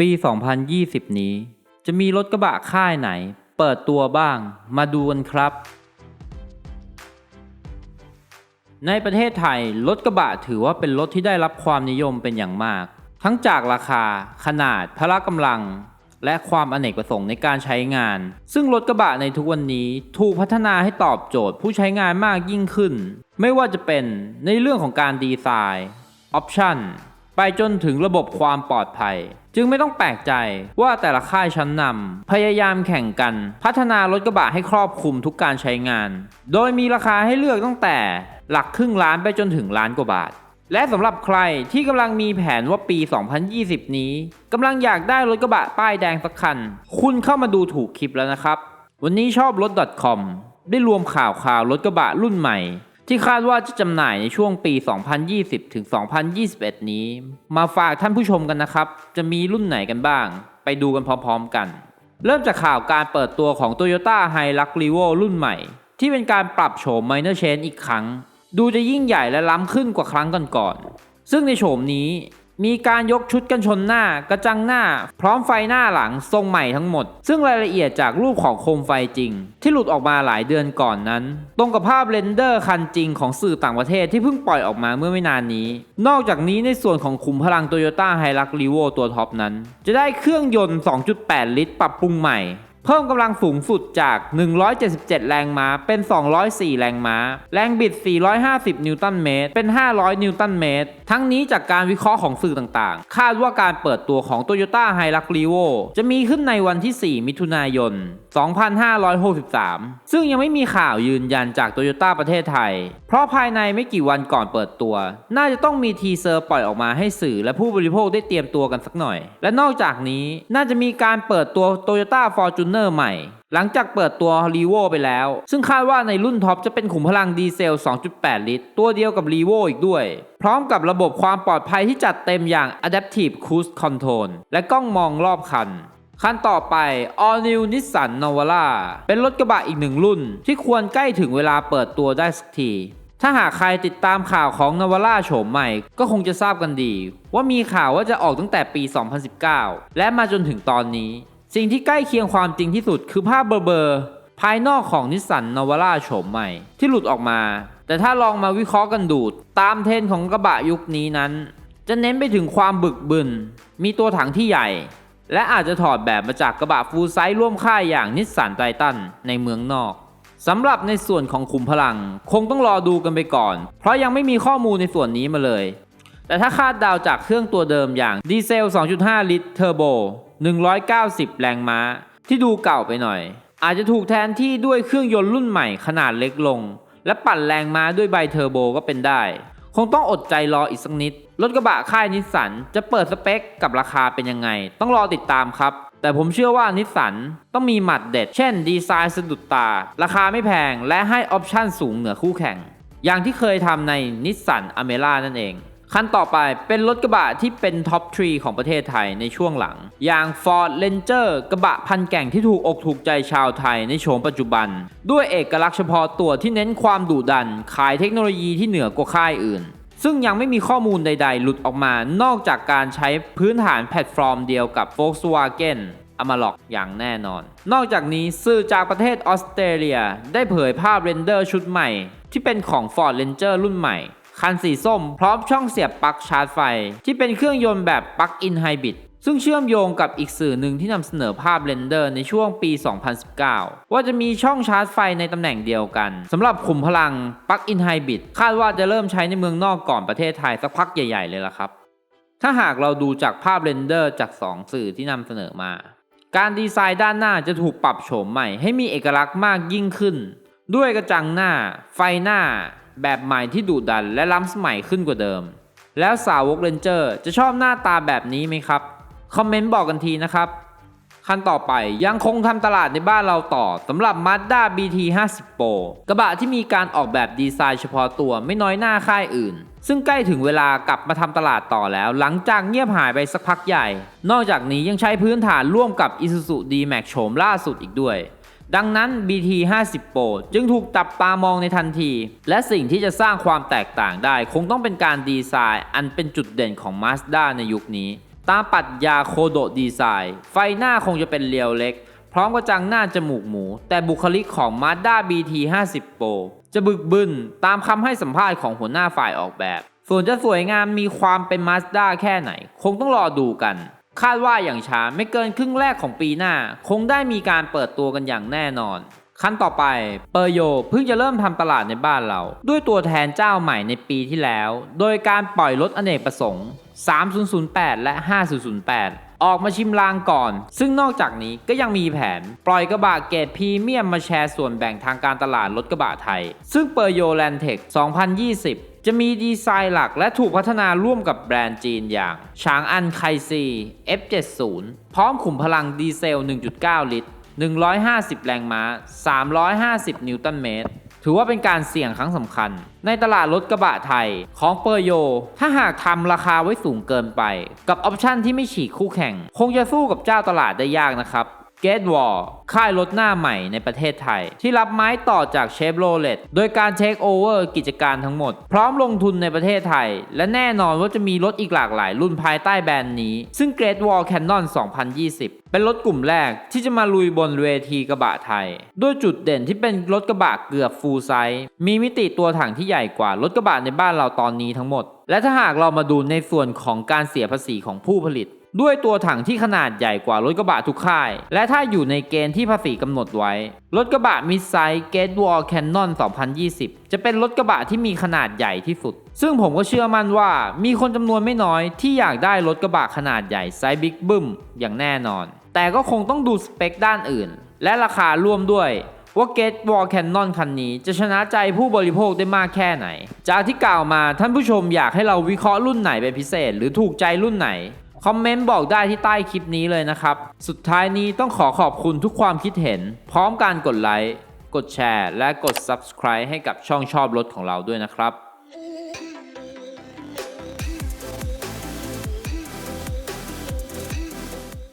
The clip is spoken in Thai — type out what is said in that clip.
ปี 2020 นี้ จะมีรถกระบะค่ายไหน เปิดตัวบ้าง มาดูกันครับ ในประเทศไทย รถกระบะถือว่าเป็นรถที่ได้รับความนิยมเป็นอย่างมาก ทั้งจากราคา ขนาดพละกำลัง และความอเนกประสงค์ในการใช้งาน ซึ่งรถกระบะในทุกวันนี้ถูกพัฒนาให้ตอบโจทย์ผู้ใช้งานมากยิ่งขึ้น ไม่ว่าจะเป็นในเรื่องของการดีไซน์ออปชั่น ไปจนถึงระบบความปลอดภัย จึงไม่ต้องแปลกใจว่าแต่ละค่ายชั้นนำพยายามแข่งกัน พัฒนารถกระบะให้ครอบคลุมทุกการใช้งาน โดยมีราคาให้เลือกตั้งแต่หลักครึ่งล้านไปจนถึงล้านกว่าบาท และสำหรับใครที่กำลังมีแผนว่าปี 2020 นี้กำลังอยากได้รถกระบะป้ายแดงสักคัน คุณเข้ามาดูถูกคลิปแล้วนะครับ วันนี้ชอบรถ .com ได้รวมข่าวข่าวรถกระบะรุ่นใหม่ ที่คาดว่าจะจำหน่ายในช่วงปี 2020 ถึง 2021 นี้ มาฝากท่านผู้ชมกันนะครับ จะมีรุ่นไหนกันบ้าง ไปดูกันพร้อมๆกัน เริ่มจากข่าวการเปิดตัวของ Toyota Hilux Revo รุ่นใหม่ ที่เป็นการปรับโฉม Minor Change อีกครั้ง ดูจะยิ่งใหญ่และล้ำขึ้นกว่าครั้งก่อนๆซึ่งในโฉมนี้ มีการยกชุดกันชนหน้ากระจังหน้า พร้อมไฟหน้าหลังทรงใหม่ทั้งหมด ซึ่งรายละเอียดจากรูปของโคมไฟจริง ที่หลุดออกมาหลายเดือนก่อนนั้น ตรงกับภาพเรนเดอร์คันจริงของสื่อต่างประเทศที่เพิ่งปล่อยออกมาเมื่อไม่นานนี้ นอกจากนี้ในส่วนของขุมพลัง Toyota Hilux Revo ตัวท็อปนั้น จะได้เครื่องยนต์ 2.8 ลิตรปรับปรุงใหม่ เพิ่มกำลังสูงสุดจาก 177 แรงม้า เป็น 204 แรงม้า แรงบิด 450 นิวตันเมตร เป็น 500 นิวตันเมตร ทั้งนี้จากการวิเคราะห์ของสื่อต่างๆ คาดว่าการเปิดตัวของ Toyota Hilux Revo จะมีขึ้นในวันที่ 4 มิถุนายน 2563 ซึ่งยังไม่มีข่าวยืนยันจาก Toyota ประเทศไทย เพราะภายในไม่กี่วันก่อนเปิดตัว น่าจะต้องมีทีเซอร์ปล่อยออกมาให้สื่อและผู้บริโภคได้เตรียมตัวกันสักหน่อย และนอกจากนี้น่าจะมีการเปิดตัว Toyota Fortuner ใหม่ หลังจากเปิดตัว r e v o ไปแล้ว ซึ่งคาดว่าในรุ่นท็อปจะเป็นขุมพลังดีเซล 2.8 ลิตร ตัวเดียวกับ r e v o อีกด้วย พร้อมกับระบบความปลอดภัยที่จัดเต็มอย่าง Adaptive Cruise Control และกล้องมองรอบคันคันต่อไป All New Nissan Navara เป็นรถกระบะอีกหนึ่งรุ่น ที่ควรใกล้ถึงเวลาเปิดตัวได้สักที ถ้าหากใครติดตามข่าวของนาวาร่าโฉมใหม่ ก็คงจะทราบกันดี ว่ามีข่าวว่าจะออกตั้งแต่ปี 2019 และมาจนถึงตอนนี้ สิ่งที่ใกล้เคียงความจริงที่สุดคือภาพเบลอๆภายนอกของนิสสันนาวาร่าโฉมใหม่ ที่หลุดออกมา แต่ถ้าลองมาวิเคราะห์กันดูดตามเทรนของกระบะยุคนี้นั้น จะเน้นไปถึงความบึกบึน มีตัวถังที่ใหญ่ และอาจจะถอดแบบมาจากกระบะฟูลไซส์ร่วมค่ายอย่างนิสสันไททันในเมืองนอกสำหรับในส่วนของขุมพลัง คงต้องรอดูกันไปก่อน เพราะยังไม่มีข้อมูลในส่วนนี้มาเลย แต่ถ้าคาดดาวจากเครื่องตัวเดิมอย่างดีเซล 2.5 ลิตรเทอร์โบ 190 แรงม้า ที่ดูเก่าไปหน่อย อาจจะถูกแทนที่ด้วยเครื่องยนต์รุ่นใหม่ขนาดเล็กลง และปั่นแรงม้าด้วยไบเทอร์โบก็เป็นได้ คงต้องอดใจรออีกสักนิด รถกระบะค่ายนิสสันจะเปิดสเปคกับราคาเป็นยังไง ต้องรอติดตามครับ แต่ผมเชื่อว่านิสสันต้องมีหมัดเด็ด เช่น ดีไซน์สะดุดตา ราคาไม่แพงและให้ออปชั่นสูงเหนือคู่แข่ง อย่างที่เคยทำในนิสสันอเมร่านั่นเอง คันต่อไปเป็นรถกระบะที่เป็นท็อปทรีของประเทศไทยในช่วงหลัง อย่าง Ford Ranger กระบะพันแก่งที่ถูกอกถูกใจชาวไทยในโฉมปัจจุบัน ด้วยเอกลักษณ์เฉพาะตัวที่เน้นความดุดัน ขายเทคโนโลยีที่เหนือกว่าค่ายอื่น ซึ่งยังไม่มีข้อมูลใดๆ หลุดออกมานอกจากการใช้พื้นฐานแพลตฟอร์มเดียวกับ Volkswagen อมาล็อกอย่างแน่นอน นอกจากนี้สื่อจากประเทศออสเตรเลีย ได้เผยภาพเรนเดอร์ชุดใหม่ ที่เป็นของ Ford Ranger รุ่นใหม่ คันสีส้ม พร้อมช่องเสียบปลั๊กชาร์จไฟ ที่เป็นเครื่องยนต์แบบปลั๊กอินไฮบริดซึ่งเชื่อมโยงกับอีกสื่อหนึ่งที่นำเสนอภาพเรนเดอร์ในช่วงปี 2019 ว่าจะมีช่องชาร์จไฟในตำแหน่งเดียวกันสำหรับขุมพลังปลั๊กอินไฮบริดคาดว่าจะเริ่มใช้ในเมืองนอกก่อนประเทศไทยสักพักใหญ่ ๆ เลยล่ะครับ ถ้าหากเราดูจากภาพเรนเดอร์จาก 2 สื่อที่นำเสนอมา การดีไซน์ด้านหน้าจะถูกปรับโฉมใหม่ให้มีเอกลักษณ์มากยิ่งขึ้น ด้วยกระจังหน้า ไฟหน้า แบบใหม่ที่ดุดันและล้ำสมัยขึ้นกว่าเดิม แล้วสาวกเรนเจอร์จะชอบหน้าตาแบบนี้ไหมครับ คอมเมนต์บอกกันทีนะครับ ขั้นต่อไปยังคงทำตลาดในบ้านเราต่อสำหรับ Mazda BT 50 Pro กระบะที่มีการออกแบบดีไซน์เฉพาะตัวไม่น้อยหน้าค่ายอื่น ซึ่งใกล้ถึงเวลากลับมาทำตลาดต่อแล้ว หลังจากเงียบหายไปสักพักใหญ่ นอกจากนี้ยังใช้พื้นฐานร่วมกับ Isuzu D-Max โฉมล่าสุดอีกด้วย ดังนั้น BT 50 Pro จึงถูกจับตามองในทันที และสิ่งที่จะสร้างความแตกต่างได้ คงต้องเป็นการดีไซน์อันเป็นจุดเด่นของ Mazda ในยุคนี้ ตามปรัดยาโคโดดีไซน์ ไฟหน้าคงจะเป็นเรียวเล็ก พร้อมกระจังหน้าจมูกหมู แต่บุคลิกของ Mazda BT 50 Pro จะบึกบึนตามคำให้สัมภาษณ์ของหัวหน้าฝ่ายออกแบบ ส่วนจะสวยงามมีความเป็น Mazda แค่ไหน คงต้องรอดูกัน คาดว่าอย่างช้าไม่เกินครึ่งแรกของปีหน้า คงได้มีการเปิดตัวกันอย่างแน่นอน ขั้นต่อไปเปอร์โยเพิ่งจะเริ่มทำตลาดในบ้านเรา ด้วยตัวแทนเจ้าใหม่ในปีที่แล้ว โดยการปล่อยรถอเนกประสงค์ 3008 และ 5008 ออกมาชิมลางก่อน ซึ่งนอกจากนี้ก็ยังมีแผน ปล่อยกระบะเกรดพรีเมียมมาแชร์ส่วนแบ่งทางการตลาดรถกระบะไทย ซึ่งเปอร์โยแลนเทค2020 จะมีดีไซน์หลักและถูกพัฒนาร่วมกับแบรนด์จีนอย่างชางอันไคซี F70 พร้อมขุมพลังดีเซล 1.9 ลิตร 150 แรงม้า 350 นิวตันเมตร ถือว่าเป็นการเสี่ยงครั้งสำคัญ ในตลาดรถกระบะไทยของเปอร์โย ถ้าหากทำราคาไว้สูงเกินไป กับออปชั่นที่ไม่ฉีกคู่แข่ง คงจะสู้กับเจ้าตลาดได้ยากนะครับ เกตวอลค่ายรถหน้าใหม่ในประเทศไทย ที่รับไม้ต่อจากเชฟโรเลตโดยการเทคโอเวอร์กิจการทั้งหมด พร้อมลงทุนในประเทศไทย และแน่นอนว่าจะมีรถอีกหลากหลายรุ่นภายใต้แบรนด์นี้ ซึ่ง Great Wall Cannon 2020 เป็นรถกลุ่มแรกที่จะมาลุยบนเวทีกระบะไทย ด้วยจุดเด่นที่เป็นรถกระบะเกือบฟูลไซส์มีมิติตัวถังที่ใหญ่กว่ารถกระบะในบ้านเราตอนนี้ทั้งหมด และถ้าหากเรามาดูในส่วนของการเสียภาษีของผู้ผลิต ด้วยตัวถังที่ขนาดใหญ่กว่ารถกระบะทุกค่าย และถ้าอยู่ในเกณฑ์ที่ภาษีกำหนดไว้ รถกระบะมิดไซส์เกตวอลแคนนอน2020 จะเป็นรถกระบะที่มีขนาดใหญ่ที่สุด ซึ่งผมก็เชื่อมั่นว่ามีคนจำนวนไม่น้อยที่อยากได้รถกระบะขนาดใหญ่ไซส์บิ๊กบึ้มอย่างแน่นอน แต่ก็คงต้องดูสเปคด้านอื่น และราคาร่วมด้วยว่า Get Wall Cannon คันนี้จะชนะใจผู้บริโภคได้มากแค่ไหน จากที่กล่าวมาท่านผู้ชมอยากให้เราวิเคราะห์รุ่นไหนเป็นพิเศษ หรือถูกใจรุ่นไหน คอมเมนต์บอกได้ที่ใต้คลิปนี้เลยนะครับ สุดท้ายนี้ต้องขอขอบคุณทุกความคิดเห็น พร้อมการกดไลค์ กดแชร์ และกด Subscribe ให้กับช่องชอบรถของเราด้วยนะครับ